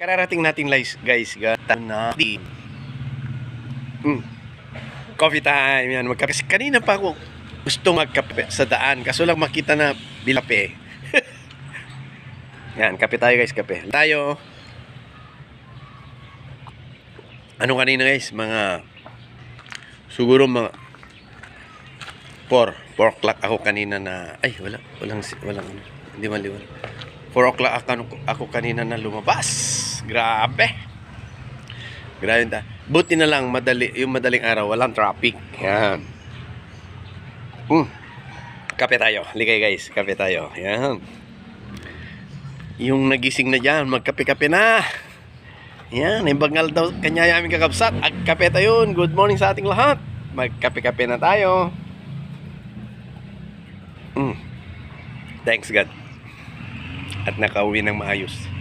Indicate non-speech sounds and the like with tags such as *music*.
Kararating natin guys, guys, na. Mm. Coffee time yan. Magkape. Kasi kanina pa ako gusto magkape sa daan. Kaso lang makita na bilape. *laughs* yan, kape tayo guys, kape. Tayo. Ano kanina guys? Mga siguro mga 4 4 o'clock ako kanina na ay wala walang walang hindi maliwan 4 o'clock ako, kanina na lumabas grabe grabe buti na lang madali yung madaling araw walang traffic yan hmm. kape tayo ligay guys kape tayo yan yung nagising na dyan magkape-kape na yan, imbangal daw kanya aming kakabsat. Ag kape tayo. Good morning sa ating lahat. Magkape-kape na tayo. Mm. Thanks God. At nakauwi ng maayos.